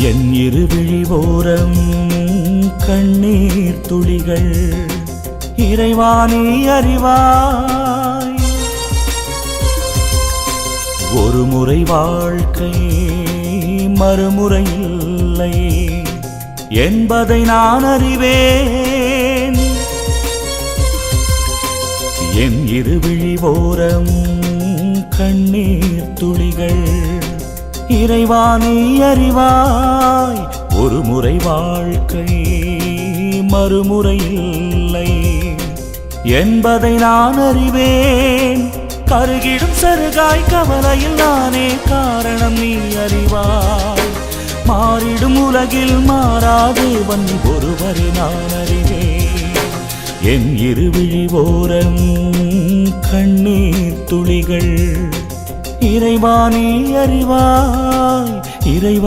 என் இரு விழிவோரம் கண்ணீர் துளிகள் இறைவானே அறிவாய். ஒரு முறை வாழ்க்கை மறுமுறை இல்லை என்பதை நான் அறிவேன். என் இரு விழிவோரம் கண்ணீர் துளிகள் இறைவானே அறிவாய். ஒரு முறை வாழ்க்கை மறுமுறை இல்லை. என்பதை நான் அறிவேன். கருகிடும் சருகாய் கவலையில் நானே காரணம் நீ அறிவாய். மாறிடும் உலகில் மாறாதேவன் ஒருவரை நான் அறிவேன். என் இருவிழி ஓரம் கண்ணீர் துளிகள் இறைவானே அறிவாய். இறைவா